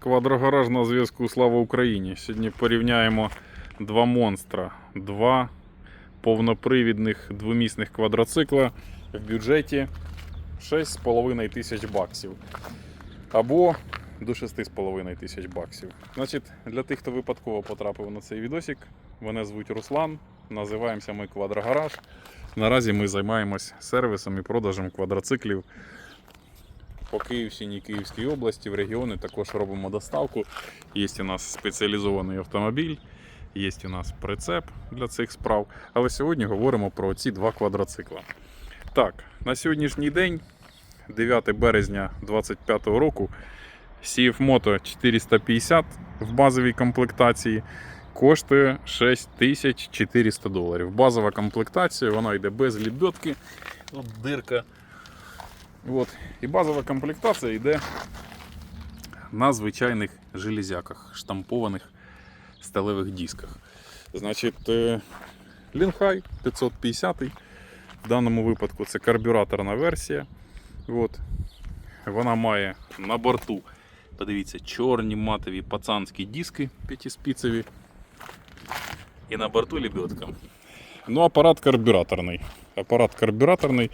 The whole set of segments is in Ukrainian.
Квадрогараж на зв'язку Слава Україні. Сьогодні порівняємо два монстра, два повнопривідних двомісних квадроцикла в бюджеті 6,5 тисяч баксів. Або до 6,5 тисяч баксів. Значить, для тих, хто випадково потрапив на цей відосик, мене звуть Руслан. Називаємося ми Квадрогараж. Наразі ми займаємось сервісом і продажем квадроциклів по Київщині, Київській області, в регіони також робимо доставку. Є у нас спеціалізований автомобіль, є у нас прицеп для цих справ. Але сьогодні говоримо про ці два квадроцикла. Так, на сьогоднішній день, 9 березня 2025 року, CF Moto 450 в базовій комплектації коштує 6400 доларів. Базова комплектація, вона йде без лебедки. Тут дирка. От. І базова комплектація йде на звичайних железяках, штампованих сталевих дисках. Значить, Лінхай 550. В даному випадку це карбюраторна версія. От. Вона має на борту, подивіться, чорні матові пацанські диски п'ятиспіцеві. І на борту лебедка. Ну, апарат карбюраторний. Апарат карбюраторний.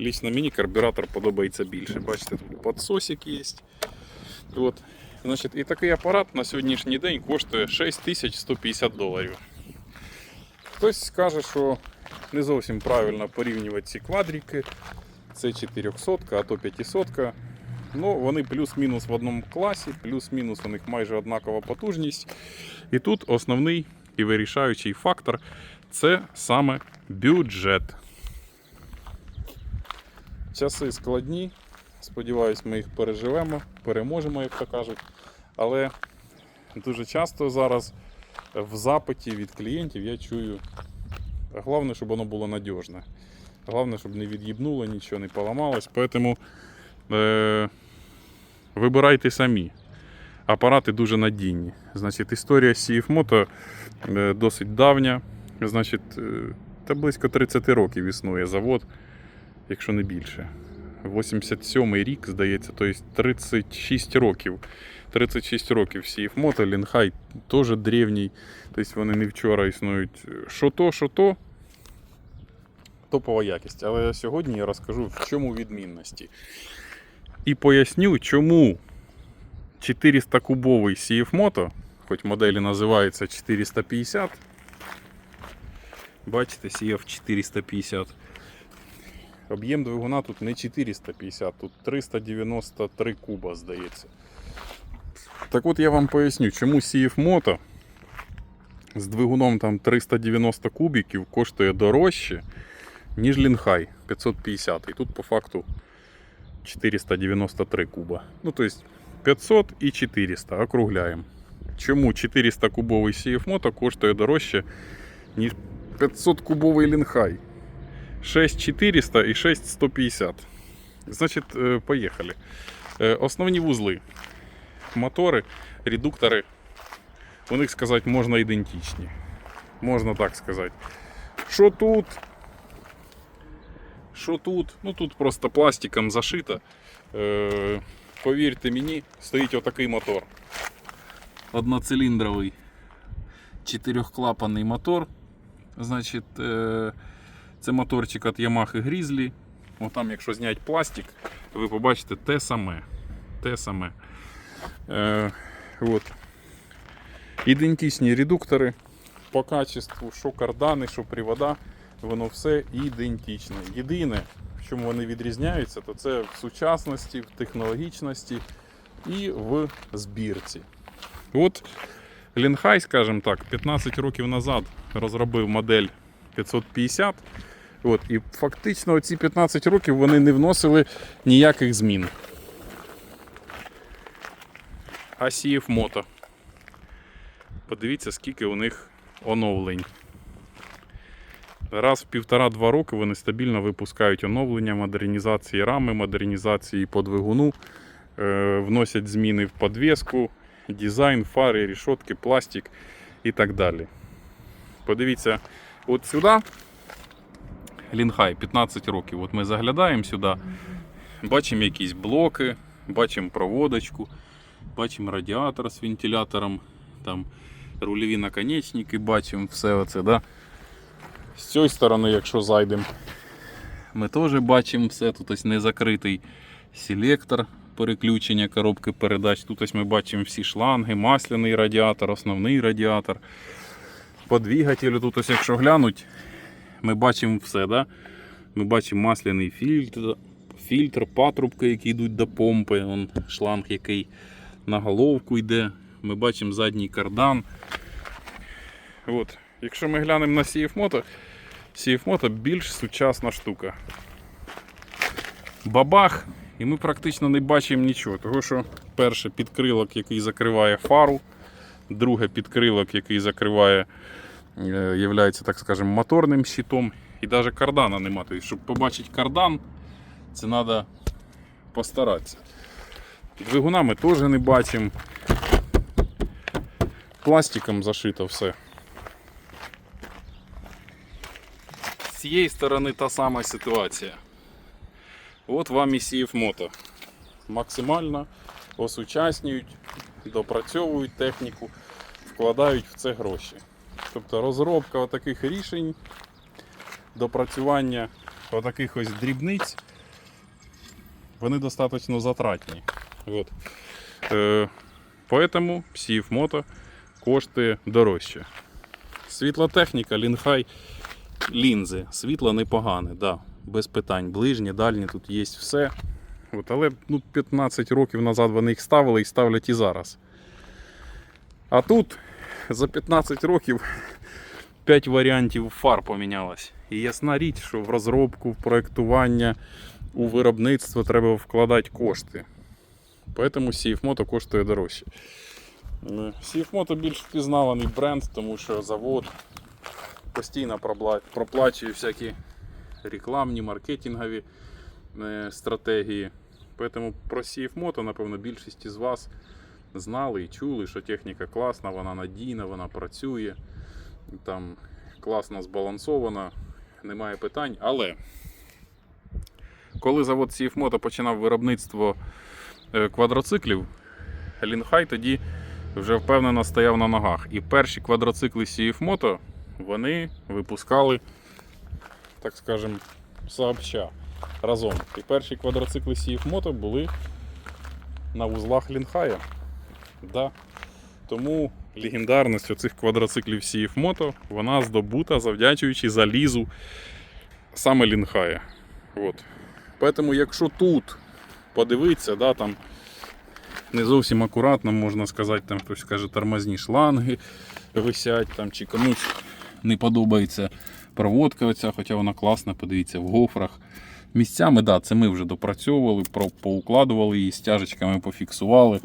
Лично мені карбюратор подобається більше. Бачите, тут підсосик є. От. Значить, і такий апарат на сьогоднішній день коштує 6150 доларів. Хтось скаже, що не зовсім правильно порівнювати ці квадрики. Це 400, а то 500. Ну, вони плюс-мінус в одному класі, плюс-мінус у них майже однакова потужність. І тут основний і вирішаючий фактор це саме бюджет. Часи складні. Сподіваюсь, ми їх переживемо, переможемо, як то кажуть. Але дуже часто зараз в запиті від клієнтів я чую. Головне, щоб воно було надіжне. Головне, щоб не від'їбнуло, нічого не поламалось. Тому е, вибирайте самі. Апарати дуже надійні. Значить, історія CF Moto е, досить давня. Значить, е, та близько 30 років існує завод, якщо не більше. 87-й рік, здається, тобто 36 років. 36 років CF Moto, Лінхай теж древній. Тобто вони не вчора існують. Що то, що то, топова якість. Але сьогодні я розкажу, в чому відмінності. І поясню, чому 400 кубовий CF Moto, хоч моделі називається 450. Бачите, CF 450. Об'єм двигуна тут не 450, тут 393 куба, здається. Так от я вам поясню, чому CF Moto з двигуном там 390 кубіків коштує дорожче, ніж Лінхай 550. І тут по факту 493 куба. Ну, тобто 500 і 400, округляємо. Чому 400 кубовий CF коштує дорожче, ніж 500 кубовий Лінхай? 6400 і 6150. Значить, е, поїхали. Е, Основні вузли. Мотори, редуктори. У них сказати можна ідентичні. Можна так сказати. Що тут? Що тут? Ну тут просто пластиком зашито. Е, повірте мені, стоїть отакий мотор. Одноциліндровий чотирьохклапанний мотор. Значить, е, це моторчик від Yamaha Grizzly. Отам, якщо зняти пластик, ви побачите те саме. Те саме. Е, от. Ідентичні редуктори по качеству, що кардани, що привода, воно все ідентичне. Єдине, в чому вони відрізняються, то це в сучасності, в технологічності і в збірці. От Лінхай, скажімо так, 15 років назад розробив модель 550. От, і фактично ці 15 років вони не вносили ніяких змін. А Moto. Подивіться, скільки у них оновлень. Раз в півтора-два роки вони стабільно випускають оновлення, модернізації рами, модернізації по двигуну, е, вносять зміни в подвіску, дизайн, фари, рішотки, пластик і так далі. Подивіться, от сюди Лінхай 15 років. От ми заглядаємо сюди, бачимо якісь блоки, бачимо проводочку. Бачимо радіатор з вентилятором, там рульові наконечники, бачимо все оце. Да? З цієї сторони, якщо зайдемо, ми теж бачимо все. Тут ось не закритий селектор переключення коробки передач. Тут ось ми бачимо всі шланги, масляний радіатор, основний радіатор. По двигателю тут ось якщо глянуть, ми бачимо все. Да? Ми бачимо масляний фільтр, фільтр, патрубки, які йдуть до помпи, Вон шланг, який на головку йде. Ми бачимо задній кардан. От. Якщо ми глянемо на CF Moto, CF Moto більш сучасна штука. Бабах, і ми практично не бачимо нічого. Того що перше підкрилок, який закриває фару, друге підкрилок, який закриває, являється, так скажемо, моторним щитом. І навіть кардана немає. Тобто, щоб побачити кардан, це треба постаратися. Двигуна ми теж не бачимо. Пластиком зашито все. З цієї сторони та сама ситуація. От вам і CF Moto. Максимально осучаснюють, допрацьовують техніку, вкладають в це гроші. Тобто розробка таких рішень, допрацювання отаких ось дрібниць, вони достатньо затратні. От. Е, поэтому CF Moto коштує дорожче. Світлотехніка, лінхай, лінзи. Світло непогане, да, без питань. Ближнє, дальнє, тут є все. От, але ну, 15 років назад вони їх ставили і ставлять і зараз. А тут за 15 років 5 варіантів фар помінялось. І ясна річ, що в розробку, в проєктування, у виробництво треба вкладати кошти. Поэтому CF Moto коштує дорожче. Е, CF Moto більш впізнаваний бренд, тому що завод постійно проплачує всякі рекламні, маркетингові е, стратегії. Поэтому про CF Moto, напевно, більшість із вас знали і чули, що техніка класна, вона надійна, вона працює, там класно збалансована, немає питань. Але коли завод CF починав виробництво е, квадроциклів, Лінхай тоді вже впевнено стояв на ногах. І перші квадроцикли Moto вони випускали, так скажем, сообща разом. І перші квадроцикли Moto були на вузлах Лінхая. Да. Тому легендарність оцих квадроциклів CF Moto вона здобута завдячуючи залізу саме Лінхая. От. Поэтому, якщо тут подивитися, да, там не зовсім акуратно, можна сказати, там хтось каже, тормозні шланги висять, там, чи комусь не подобається проводка оця, хоча вона класна, подивіться, в гофрах. Місцями, да, це ми вже допрацьовували, поукладували її, стяжечками пофіксували.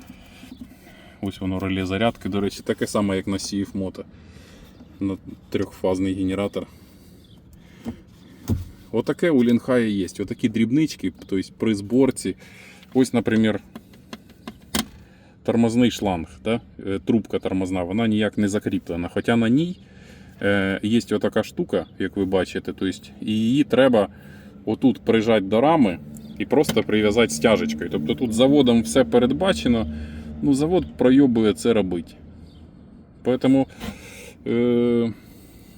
Ось воно реле зарядки, до речі, таке саме, як на CF Moto. На трьохфазний генератор. Отаке у Лінхая є. Отакі дрібнички, тобто при зборці. Ось, наприклад, тормозний шланг, да? е, трубка тормозна, вона ніяк не закріплена. Хоча на ній е, є отака штука, як ви бачите, тобто, її треба отут прижати до рами і просто прив'язати стяжечкою. Тобто тут заводом все передбачено, ну завод пройобує це робити. Тому е,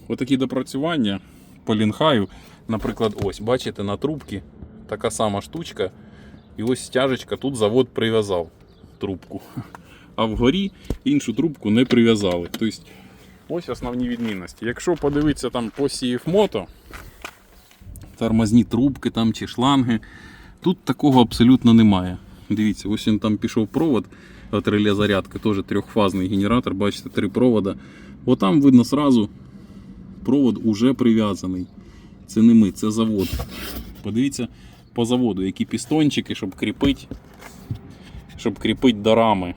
отакі допрацювання по лінхаю, наприклад, ось, бачите, на трубці така сама штучка. І ось стяжечка, тут завод прив'язав трубку. А вгорі іншу трубку не прив'язали. Тобто, ось основні відмінності. Якщо подивитися там по CF Moto, тормозні трубки там чи шланги, тут такого абсолютно немає. Дивіться, ось він там пішов провод от реле зарядки, теж трьохфазний генератор, бачите, три провода. Отам видно сразу, провод уже прив'язаний. Це не ми, це завод. Подивіться по заводу, які пістончики, щоб кріпити, щоб кріпити до рами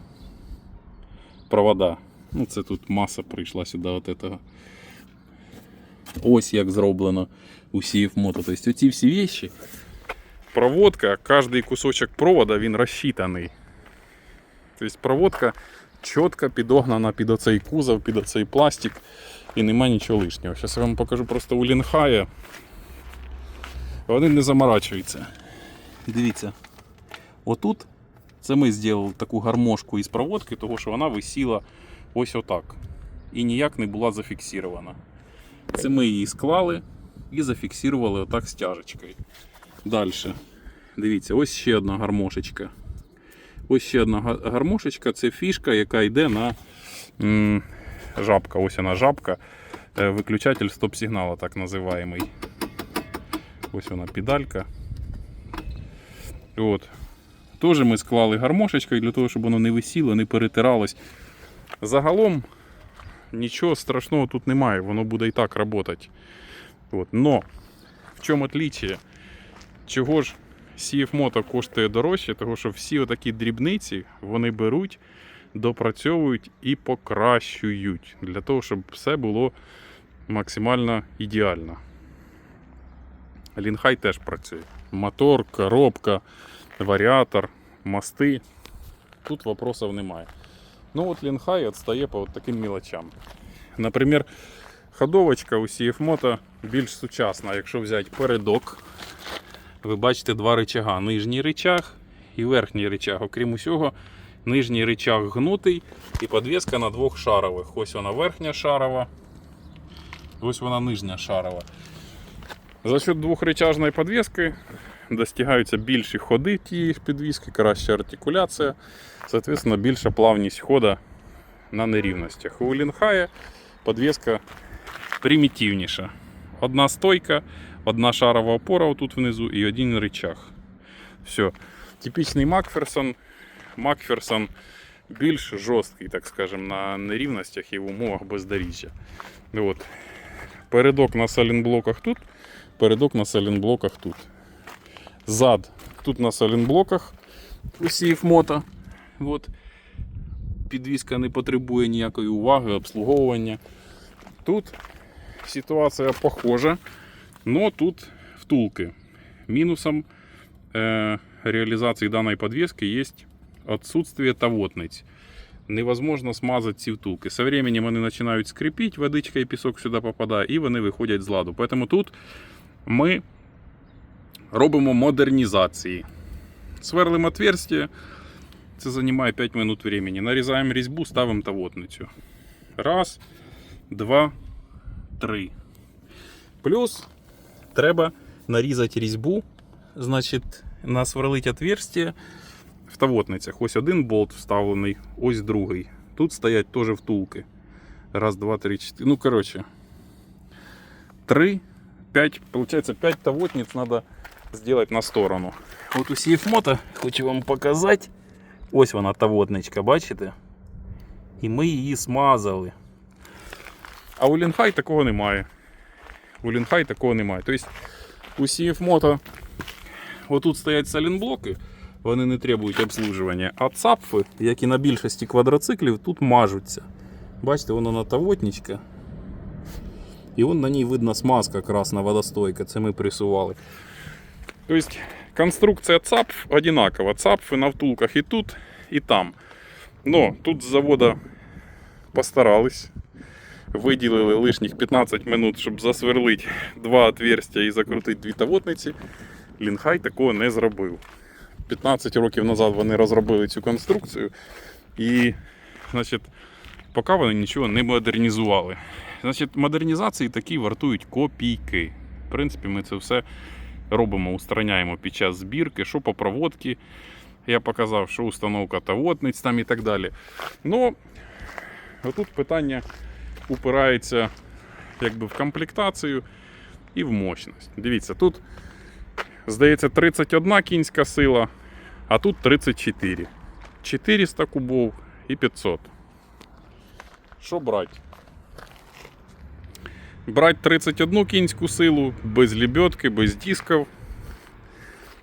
провода. Ну, це тут маса прийшла сюди от этого. Ось як зроблено у Moto. Тобто оці всі вещи. Проводка, кожний кусочок провода він розчитаний. Тобто проводка чітко підогнана під оцей кузов, під оцей пластик і нема нічого лишнього. Зараз я вам покажу просто у Лінхая. Вони не заморачуються. Дивіться. Отут Це ми зробили таку гармошку із проводки, тому що вона висіла ось отак. І ніяк не була зафіксирована. Це ми її склали і зафіксували отак стяжечкою. Далі. Дивіться, ось ще одна гармошечка. Ось ще одна гармошечка це фішка, яка йде на м, жабка. Ось вона жабка. Е, Виключатель стоп-сигналу, так називаємий. Ось вона педалька. От. Теж ми склали гармошечкою для того, щоб воно не висіло, не перетиралось. Загалом нічого страшного тут немає, воно буде і так працювати. От. Но в чому отличие? Чого ж CF Moto коштує дорожче? Тому що всі отакі дрібниці вони беруть, допрацьовують і покращують для того, щоб все було максимально ідеально. Лінхай теж працює. Мотор, коробка, варіатор, мости. Тут вопросів немає. Ну от Лінхай відстає по от таким мелочам. Наприклад, ходовочка у CF Moto більш сучасна. Якщо взяти передок, ви бачите два рычага. Нижній рычаг і верхній рычаг. Окрім усього, нижній рычаг гнутий і підвіска на двох шарових. Ось вона верхня шарова, ось вона нижня шарова. За счет двохрычажної підвіски достигаються більші ходи тієї ж підвіски, краща артикуляція, соответственно, більша плавність хода на нерівностях. У Лінхая підвіска примітивніша. Одна стойка, одна шарова опора отут внизу і один рычаг. Все. Типічний Макферсон. Макферсон більш жорсткий, так скажем, на нерівностях і в умовах бездоріжжя. От. Передок на салінблоках тут, передок на салінблоках тут. Зад тут на салінблоках у CF Moto. От. Підвізка не потребує ніякої уваги, обслуговування. Тут ситуація похожа, но тут втулки. Мінусом э, реализации данной подвески есть отсутствие тавотниць. Невозможно смазати ці втулки. Со временем вони починають скрипіти, водичка і пісок сюди попадає, і вони виходять з ладу. Поэтому тут ми робимо модернізації. Сверлимо отверстие, це займає 5 минут времени. Нарізаємо різьбу, ставимо тавотницю. Раз, два, три. Плюс треба нарізати різьбу, значить, насверлить отверстие в тавотницях. Ось один болт вставлений, ось другий. Тут стоять теж втулки. Раз, два, три, чотири. Ну, коротше. Три, п'ять, получается, п'ять тавотниц треба зробити на сторону. От у Moto хочу вам показати. Ось вона тавотничка, бачите? І ми її смазали. А у Лінхай такого немає. У Лінхай такого немає. Тобто у CF Moto отут стоять салінблоки, вони не требують обслуживання. А цапфи, як і на більшості квадроциклів, тут мажуться. Бачите, воно на тавотничка. І вон на ній видно смазка красна водостойка. Це ми присували. Тобто конструкція цапф одинакова. Цапфи на втулках і тут, і там. Но тут з завода постарались. Виділили лишніх 15 минут, щоб засверлити два отверстия і закрутити дві тавотниці. Лінхай такого не зробив. 15 років назад вони розробили цю конструкцію і, значить, поки вони нічого не модернізували. Значить, модернізації такі вартують копійки. В принципі, ми це все робимо, устраняємо під час збірки, що по проводці. Я показав, що установка тавотниць там і так далі. Ну, отут питання упирається якби в комплектацію і в мощність. Дивіться, тут, здається, 31 кінська сила, а тут 34. 400 кубов і 500. Що брати? Брать 31 кінську силу без лебедки, без дисков.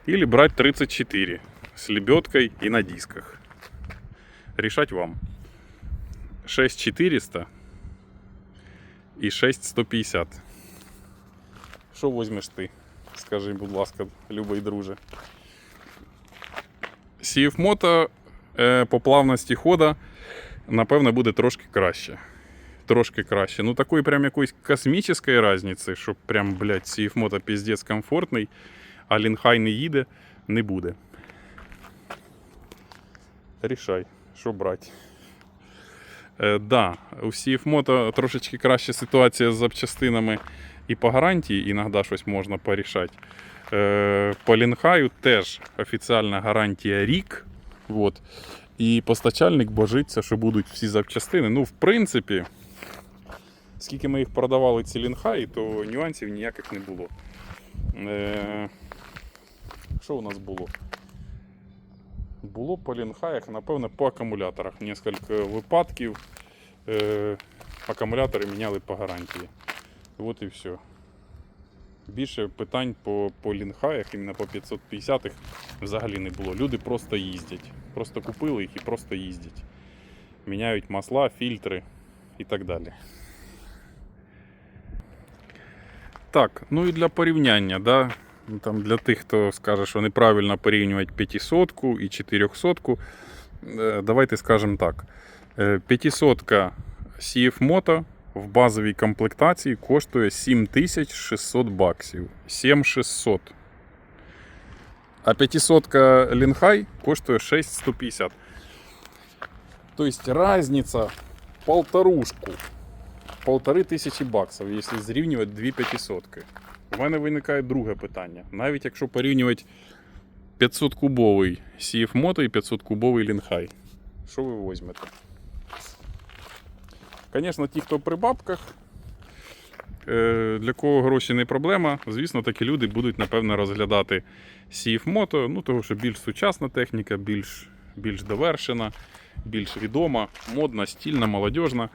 Или брать 34 с лебедкой и на дисках. Решать вам. 6400 і 6150. Що візьмеш ти? Скажи, будь ласка, любий друже. CF е, по плавності хода, напевно, буде трошки краще. Трошки краще. Ну, такої прям якоїсь космічної різниці, щоб прям, блядь, CF піздець комфортний, а Лінхай не їде, не буде. Рішай, що брати. Е, да, у CF-Moto трошечки краща ситуація з запчастинами і по гарантії, іноді щось можна порішати. Е, по Лінхаю теж офіціальна гарантія рік. Вот. І постачальник божиться, що будуть всі запчастини. Ну, в принципі, скільки ми їх продавали ці лінхаї, то нюансів ніяких не було. Е, що у нас було? Було по лінхаях, напевно, по акумуляторах. Несколько випадків е, акумулятори міняли по гарантії. От і все. Більше питань по, по лінхаях, іменно по 550-х, взагалі не було. Люди просто їздять. Просто купили їх і просто їздять. Міняють масла, фільтри і так далі. Так, ну і для порівняння, да, там для тих, хто скаже, що неправильно порівнювати 500 і 400, е, давайте скажемо так. Е, 500 CF Moto в базовій комплектації коштує 7600 баксів. 7600. А 500 Лінхай коштує 6150. Тобто разниця полторушку. Полтори тисячі баксів, якщо зрівнювати дві 500. У мене виникає друге питання. Навіть якщо порівнювати 500 кубовий CF Moto і 500 кубовий Лінхай. Що ви візьмете? Звісно, ті, хто при бабках, е, для кого гроші не проблема, звісно, такі люди будуть, напевно, розглядати CF Moto, ну, того, що більш сучасна техніка, більш, більш довершена, більш відома, модна, стільна, молодіжна.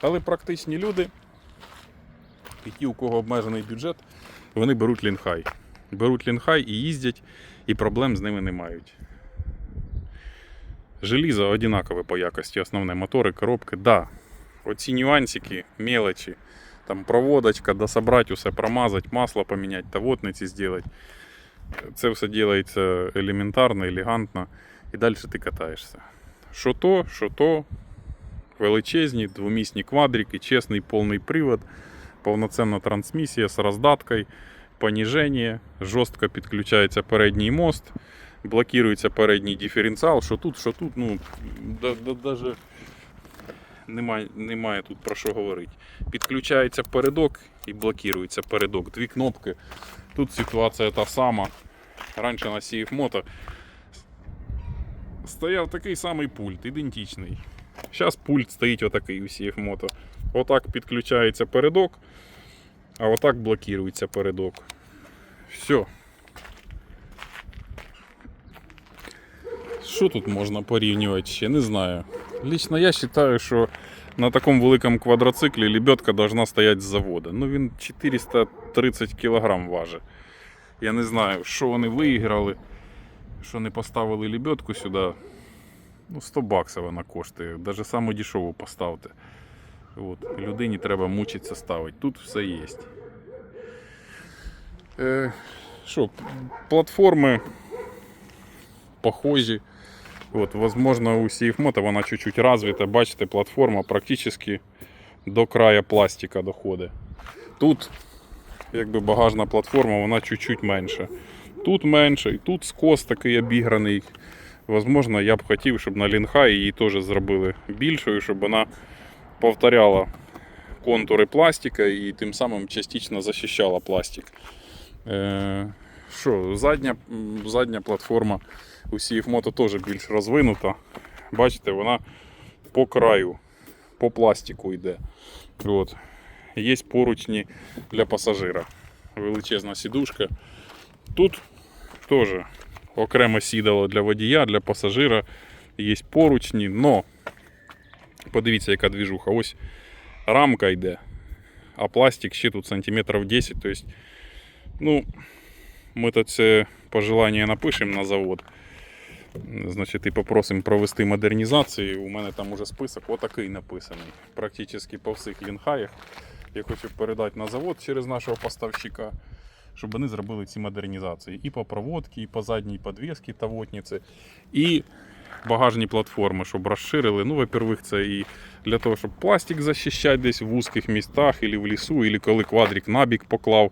Але практичні люди, і ті, у кого обмежений бюджет, вони беруть лінхай. Беруть лінхай і їздять, і проблем з ними не мають. Желізо однакове по якості, основне мотори, коробки, да. Оці нюансики, мелочі, там проводочка, дособрать усе, промазати, масло поміняти, тавотниці зробити. Це все робиться елементарно, елегантно, і далі ти катаєшся. Що то, що то, величезні, двомісні квадрики, чесний повний привод, повноцінна трансмісія з роздаткою, поніження, жорстко підключається передній мост, блокується передній диференціал, що тут, що тут, ну, даже немає, немає тут про що говорити. Підключається передок і блокується передок. Дві кнопки. Тут ситуація та сама. Раніше на CF Moto стояв такий самий пульт, ідентичний. Зараз пульт стоїть отакий у CF Moto. Отак підключається передок, а отак блокується передок. Все. Що тут можна порівнювати ще? Не знаю. Лично я вважаю, що на такому великому квадроциклі лебедка должна стояти з заводу. Ну він 430 кг важить. Я не знаю, що вони виіграли, що не поставили лебедку сюди. Ну, 100 баксів вона коштує. Навіть саму дешеву поставте. От, людині треба мучитися ставити. Тут все є. Е, що, платформи похожі. От, возможно, у CFMoto вона чуть-чуть развита. Бачите, платформа практично до краю пластика доходить. Тут, якби багажна платформа, вона чуть-чуть менша. Тут менше, і тут скос такий обіграний. Возможно, я б хотів, щоб на лінхай її теж зробили більшою, щоб вона повторяла контури пластика і тим самим частично захищала пластик. Е, Що, задня, задня платформа у Moto теж більш розвинута. Бачите, вона по краю, по пластику йде. От. Є поручні для пасажира. Величезна сідушка. Тут теж окремо сідало для водія, для пасажира. Є поручні, но подивіться, яка двіжуха. Ось рамка йде, а пластик ще тут сантиметрів 10. Тобто, ну, ми то це пожелання напишемо на завод. Значить, і попросимо провести модернізацію. У мене там уже список отакий написаний. Практично по всіх лінхаях. Я хочу передати на завод через нашого поставщика, щоб вони зробили ці модернізації. І по проводці, і по задній подвісці тавотниці, і багажні платформи, щоб розширили. Ну, во-первых, це і для того, щоб пластик захищати десь в вузьких містах, або в лісу, або коли квадрик набік поклав.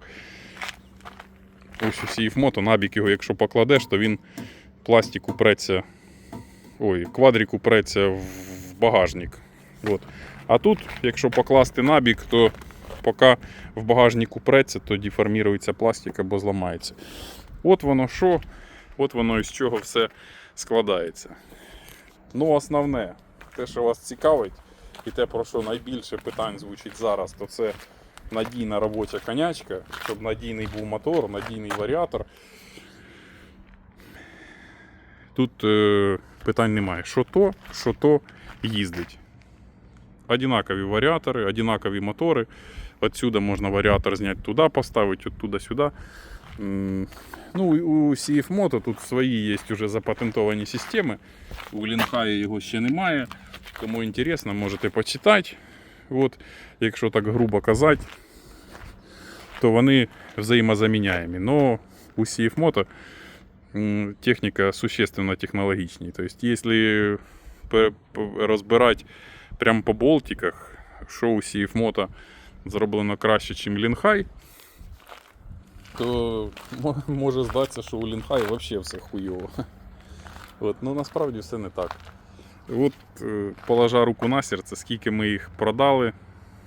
Ось у Moto набік його, якщо покладеш, то він пластик упреться ой, квадрик упреться в багажник. От. А тут, якщо покласти набік, то поки в багажник упреться, то деформірується пластик або зламається. От воно що, от воно із чого все складається. Ну, основне, те, що вас цікавить, і те, про що найбільше питань звучить зараз, то це надійна робоча конячка, щоб надійний був мотор, надійний варіатор. Тут е, питань немає. Що то, що то їздить. Одинакові варіатори, одинакові мотори. Отсюда можна варіатор зняти туди, поставити, оттуда сюди. М, Ну, у CF Moto тут свої є вже запатентовані системи. У Лінхая його ще немає. Кому інтересно, можете почитати. От, якщо так грубо казати, то вони взаємозаміняємі. Но у CF Moto м, техніка существенно технологічній. Тобто, якщо пе- пе- розбирати прямо по болтиках, що у CF Moto зроблено краще, ніж Лінхай, то може здатися, що у Лінхай взагалі все хуйово. От, ну насправді все не так. От, е, положа руку на серце, скільки ми їх продали,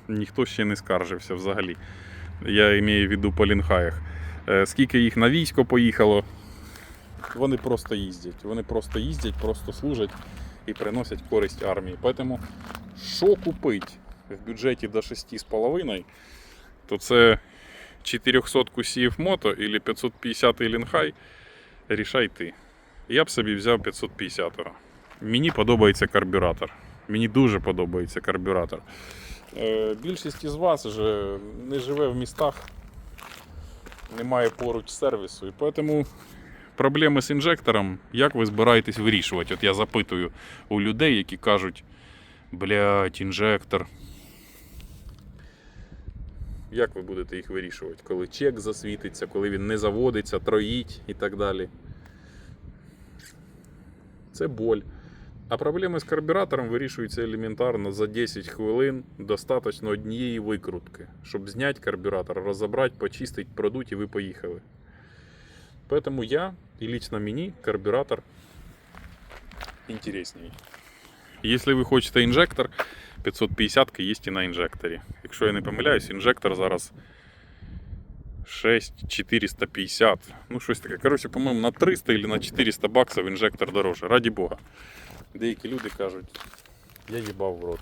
ніхто ще не скаржився взагалі. Я маю в виду по лінхаях. Е, Скільки їх на військо поїхало, вони просто їздять. Вони просто їздять, просто служать і приносять користь армії. Тому що купити в бюджеті до 6,5, то це 400 CF Moto или 550 Лінхай, рішай ти. Я б собі взяв 550-го. Мені подобається карбюратор. Мені дуже подобається карбюратор. Е, Більшість із вас вже не живе в містах, немає поруч сервісу. І тому проблеми з інжектором, як ви збираєтесь вирішувати? От я запитую у людей, які кажуть, блядь, інжектор. Як ви будете їх вирішувати? Коли чек засвітиться, коли він не заводиться, троїть і так далі. Це боль. А проблеми з карбюратором вирішуються елементарно за 10 хвилин достатньо однієї викрутки, щоб зняти карбюратор, розібрати, почистити, продуть і ви поїхали. Поэтому я і лично мені карбюратор інтересній. Якщо ви хочете інжектор, 550 є і на інжекторі. Якщо я не помиляюсь, інжектор зараз 6450. Ну, щось таке. Коротше, по-моєму, на 300 или на 400 баксів інжектор дороже. Раді Бога. Деякі люди кажуть, я їбав в рот.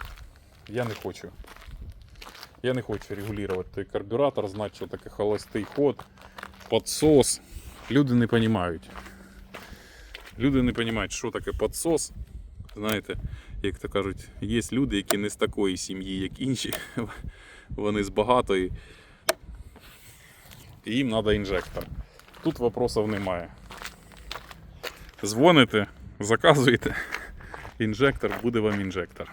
Я не хочу. Я не хочу регулювати той карбюратор, знати, що таке холостий ход, підсос. Люди не розуміють. Люди не розуміють, що таке підсос. Знаєте, як то кажуть, є люди, які не з такої сім'ї, як інші. Вони з багатої. І їм треба інжектор. Тут вопросів немає. Дзвоните, заказуєте. Інжектор, буде вам інжектор.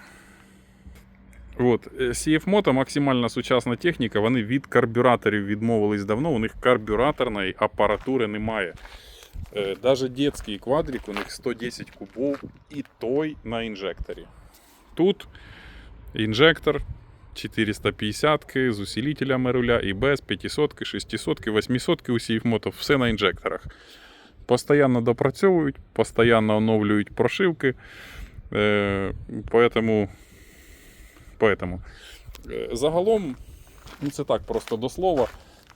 От, е, CF Moto максимально сучасна техніка, вони від карбюраторів відмовились давно, у них карбюраторної апаратури немає. Е, Даже детський квадрик, у них 110 кубов і той на інжекторі. Тут інжектор 450 з усилителями руля і без 500, 600, 800 у CF Moto, все на інжекторах. Постоянно допрацьовують, постоянно оновлюють прошивки. Е, Поэтому, поэтому. Е, Загалом, ну це так просто до слова.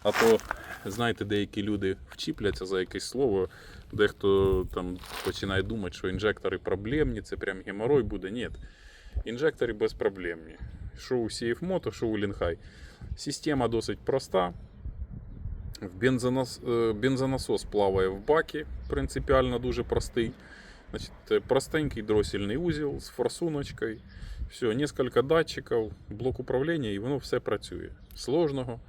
А то, знаєте, деякі люди вчіпляться за якесь слово, дехто там починає думати, що інжектори проблемні, це прям геморой буде. Ні. Інжектори безпроблемні. Що у CF Moto, що у Лінхай. Система досить проста. Бензонас... е, Бензонасос плаває в бакі, принципіально дуже простий. Значить, е, простенький дросільний узел з форсуночкою. Все, несколько датчиків, блок управління, і воно все працює. Сложного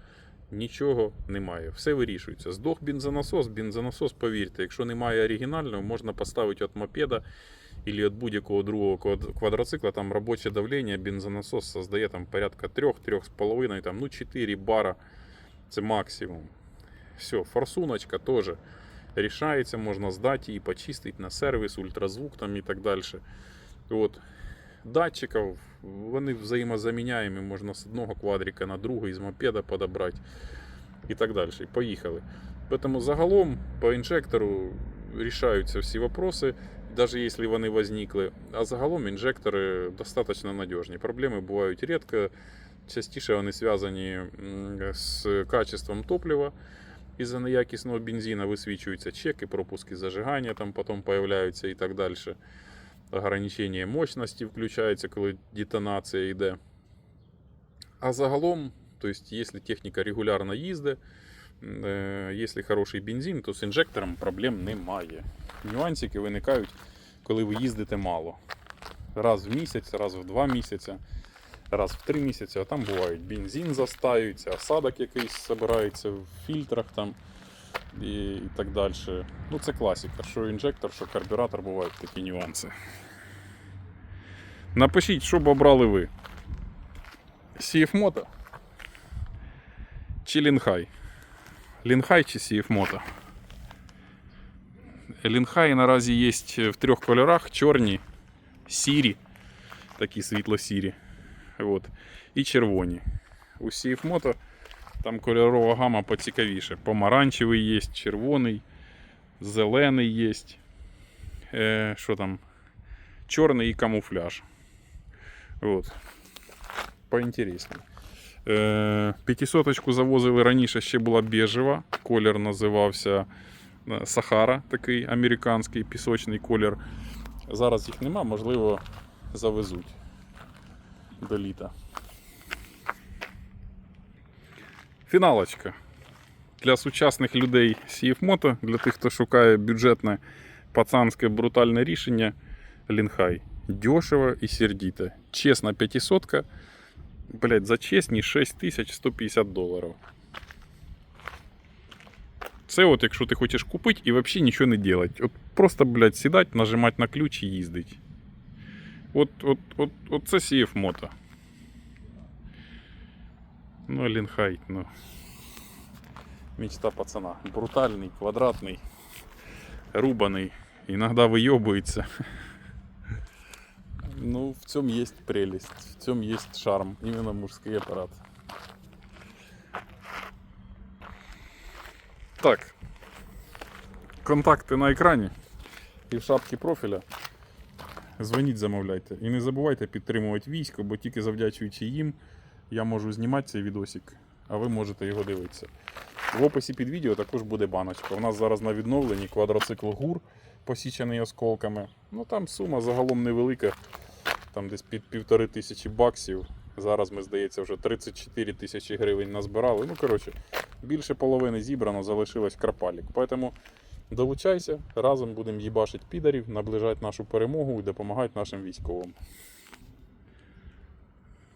нічого немає. Все вирішується. Здох бензонасос, бензонасос, повірте, якщо немає оригінального, можна поставити від мопеда або від будь-якого другого квадроцикла, там робоче давлення, бензонасос создає там порядка 3-3,5, там, ну 4 бара. Це максимум. Все, форсуночка теж рішається, можна здати її, почистити на сервіс, ультразвук там і так далі. От. Датчиків, вони взаємозаміняємі, можна з одного квадрика на другий, з мопеда подобрати і так далі. Поїхали. Тому загалом по інжектору рішаються всі вопроси. навіть якщо вони возникли. А загалом інжектори достатньо надіжні. Проблеми бувають рідко. Частіше вони зв'язані з качеством топлива. Із-за неякісного бензина висвічуються чеки, пропуски зажигання там потім появляються і так далі. Ограничення мощності включається, коли детонація йде. А загалом, то есть, якщо техніка регулярно їздить, е, якщо хороший бензин, то з інжектором проблем немає. Нюансики виникають, коли ви їздите мало. Раз в місяць, раз в два місяці, раз в три місяці, а там бувають бензин застаюється, осадок якийсь збирається в фільтрах там і, і так далі. Ну це класика, що інжектор, що карбюратор бувають такі нюанси. Напишіть, що б обрали ви. CF-мото чи Лінхай? Лінхай чи CF-мото? Лінхай наразі є в трьох кольорах: чорні, сірі, такі світло-сірі. І червоні. У CF-мото там кольорова гама поцікавіше. Помаранчевий є, червоний, зелений є. Е, що там? Чорний і камуфляж. От. Поінтересніше. Е, П'ятисоточку завозили раніше, ще була біжева. Колір називався е, Сахара, такий американський пісочний колір. Зараз їх нема, можливо, завезуть до літа. Фіналочка. Для сучасних людей CF-Moto, для тих, хто шукає бюджетне пацанське брутальне рішення, Лінхай. Дешево і сердито. Чесна 500 блять, за чесні 6150 доларів. Це от якщо ти хочеш купити і взагалі нічого не робити. От просто, блядь, сідати, нажимати на ключ і їздити. От, от, от, от це CF Moto. Ну, Лінхайт, ну. Мечта пацана. Брутальний, квадратний, рубаний. Иногда выебывается. Ну, в цьому є прелесть, в цьому є шарм, іменно мужський апарат. Так. Контакти на екрані і в шапці профіля. Дзвоніть, замовляйте. І не забувайте підтримувати військо, бо тільки завдячуючи їм я можу знімати цей відосик, а ви можете його дивитися. В описі під відео також буде баночка. У нас зараз на відновленні квадроцикл ГУР, посічений осколками. Ну там сума загалом невелика, там десь під півтори тисячі баксів. Зараз ми, здається, вже 34 тисячі гривень назбирали. Ну, коротше, більше половини зібрано, залишилось крапалік. Тому долучайся, разом будемо їбашити підарів, наближати нашу перемогу і допомагати нашим військовим.